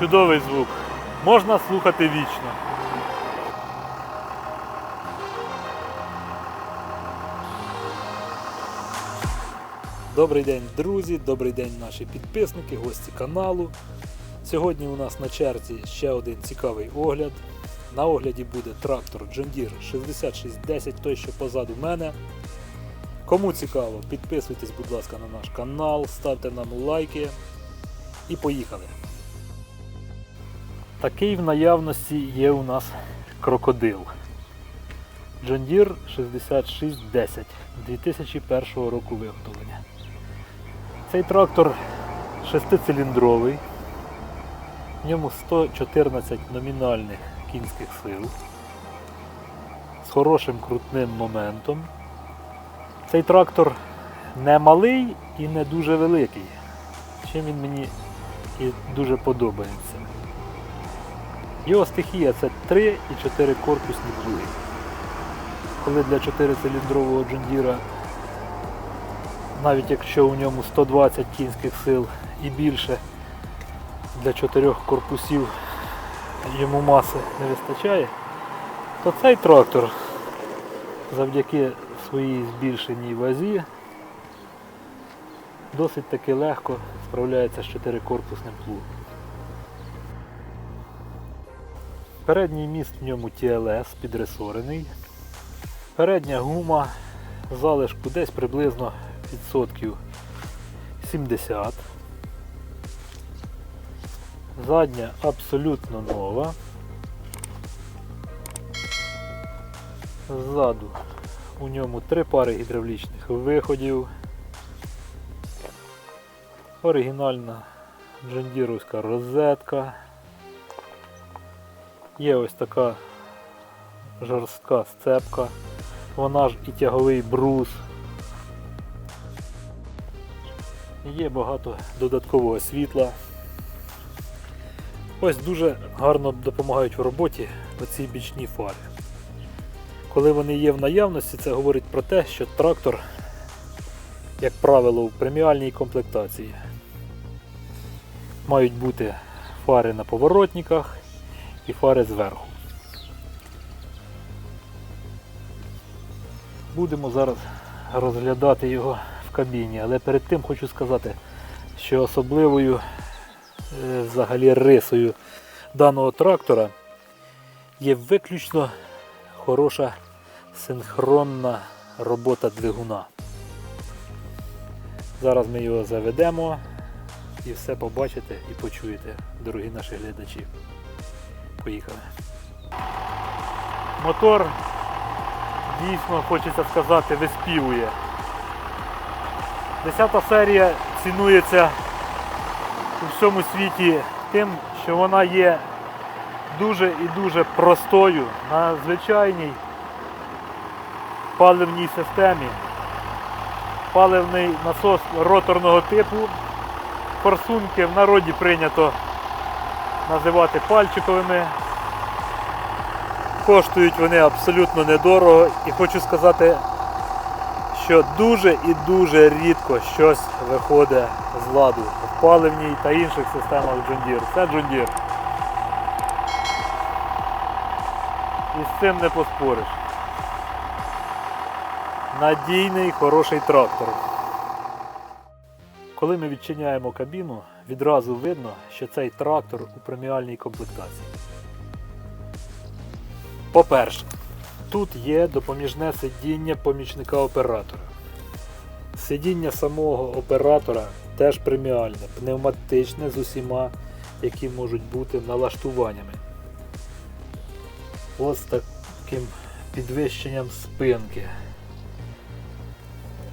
Чудовий звук. Можна слухати вічно. Добрий день, друзі, добрий день, наші підписники, гості каналу. Сьогодні у нас на черзі ще один цікавий огляд. На огляді буде трактор John Deere 6610, той, що позаду мене. Кому цікаво, підписуйтесь, будь ласка, на наш канал, ставте нам лайки і поїхали. Такий в наявності є у нас крокодил. John Deere 6610 2001 року виготовлення. Цей трактор шестициліндровий. В ньому 114 номінальних кінських сил з хорошим крутним моментом. Цей трактор не малий і не дуже великий. Чим він мені і дуже подобається. Його стихія це 3 і 4 корпусні плуги. Коли для 4-циліндрового джундіра, навіть якщо у ньому 120 кінських сил і більше, для 4 корпусів йому маси не вистачає, то цей трактор завдяки своїй збільшеній вазі досить таки легко справляється з 4-корпусним плугом. Передній міст в ньому TLS підресорений. Передня гума залишку десь приблизно відсотків 70. Задня абсолютно нова. Ззаду у ньому три пари гідравлічних виходів. Оригінальна джендіровська розетка. Є ось така жорстка сцепка. Вона ж і тяговий брус. Є багато додаткового світла. Ось дуже гарно допомагають в роботі оці бічні фари. Коли вони є в наявності, це говорить про те, що трактор, як правило, в преміальній комплектації. Мають бути фари на поворотниках і фари зверху. Будемо зараз розглядати його в кабіні, але перед тим хочу сказати, що особливою е, взагалі рисою даного трактора є виключно хороша синхронна робота двигуна. Зараз ми його заведемо і все побачите і почуєте, дорогі наші глядачі. Поїхали. Мотор дійсно, хочеться сказати, виспівує. Десята серія цінується у всьому світі тим, що вона є дуже і дуже простою на звичайній паливній системі. Паливний насос роторного типу. Форсунки в народі прийнято називати пальчиковими. Коштують вони абсолютно недорого і хочу сказати, що дуже і дуже рідко щось виходить з ладу в паливній та інших системах Deere. Це Deere. І з цим не поспориш. Надійний хороший трактор. Коли ми відчиняємо кабіну, відразу видно, що цей трактор у преміальній комплектації. По-перше, тут є допоміжне сидіння помічника оператора. Сидіння самого оператора теж преміальне, пневматичне з усіма, які можуть бути налаштуваннями. Ось таким підвищенням спинки.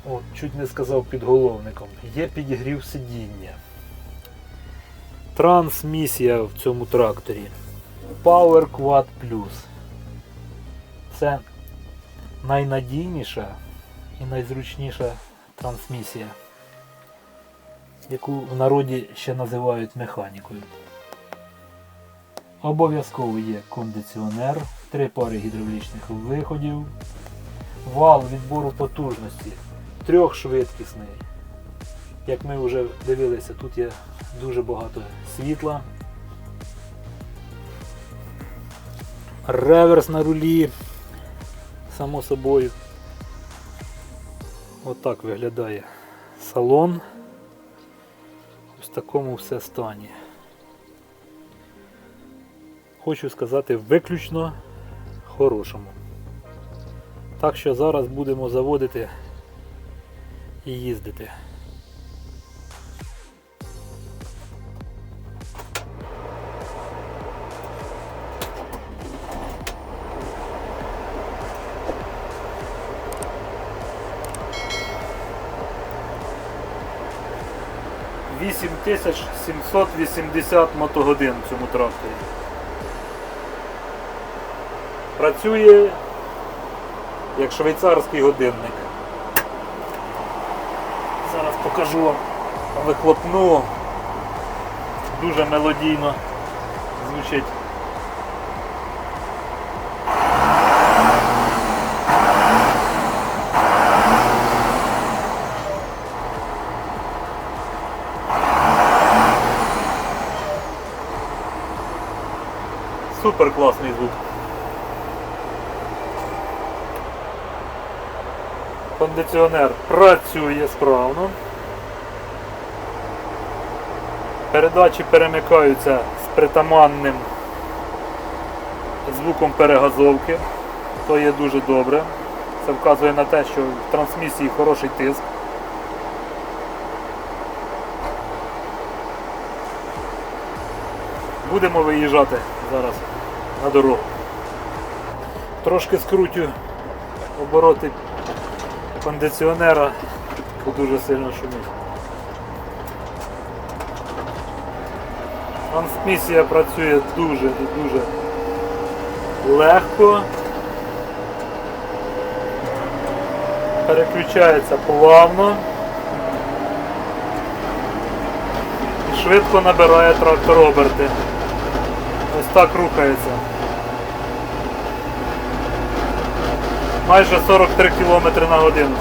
О, чуть не сказав підголовником. Є підігрів сидіння. Трансмісія в цьому тракторі. Power Quad Plus. Це найнадійніша і найзручніша трансмісія, яку в народі ще називають механікою. Обов'язково є кондиціонер, три пари гідравлічних виходів, вал відбору потужності трьохшвидкісний. Як ми вже дивилися, тут є дуже багато світла. Реверс на рулі, само собою. Отак От виглядає салон. Ось в такому все стані. Хочу сказати виключно хорошому. Так що зараз будемо заводити і їздити. Вісім тисяч 780 мотогодин в цьому тракторі. Працює як швейцарський годинник. Зараз покажу вам вихлопну. Дуже мелодійно звучить. Супер класний звук. Кондиціонер працює справно. Передачі перемикаються з притаманним звуком перегазовки. То є дуже добре. Це вказує на те, що в трансмісії хороший тиск. Будемо виїжджати зараз на дорогу. Трошки скрутю обороти кондиціонера, бо дуже сильно шумить. Трансмісія працює дуже і дуже легко. Переключається плавно і швидко набирає трактор оберти. Так рухається. Майже 43 км на годину.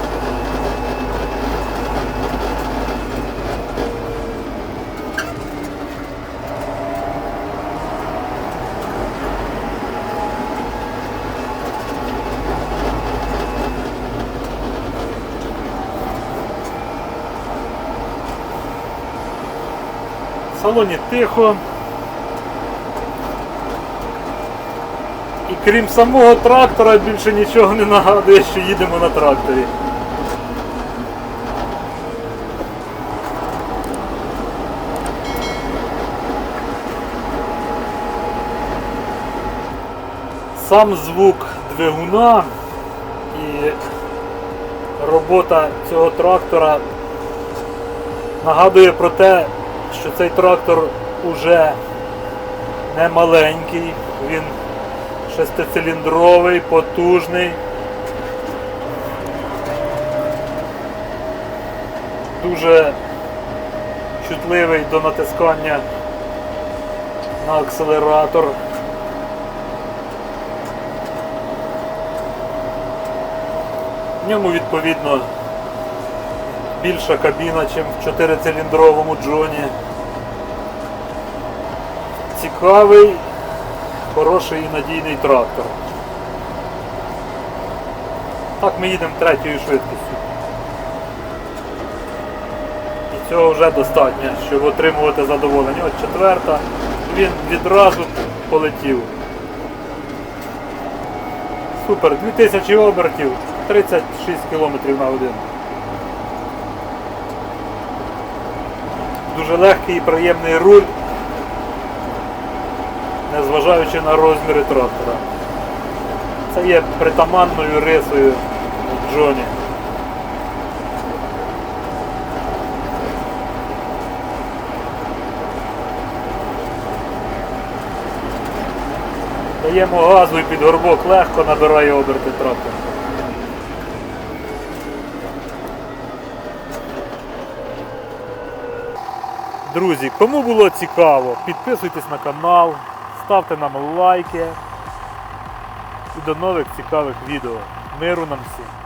В салоні тихо. Крім самого трактора більше нічого не нагадує, що їдемо на тракторі. Сам звук двигуна і робота цього трактора нагадує про те, що цей трактор уже не маленький, він шестициліндровий, потужний. Дуже чутливий до натискання на акселератор. В ньому відповідно більша кабіна, ніж в 4-циліндровому джоні. Цікавий хороший і надійний трактор. Так ми їдемо третьою швидкістю. І цього вже достатньо, щоб отримувати задоволення. От четверта, він відразу полетів. Супер, 2000 обертів, 36 км на годину. Дуже легкий і приємний руль незважаючи на розміри трактора. Це є притаманною рисою Джоні. Даємо газу і під горбок легко набирає оберти трактор. Друзі, кому було цікаво, підписуйтесь на канал, ставте нам лайки і до нових цікавих відео. Миру нам всім!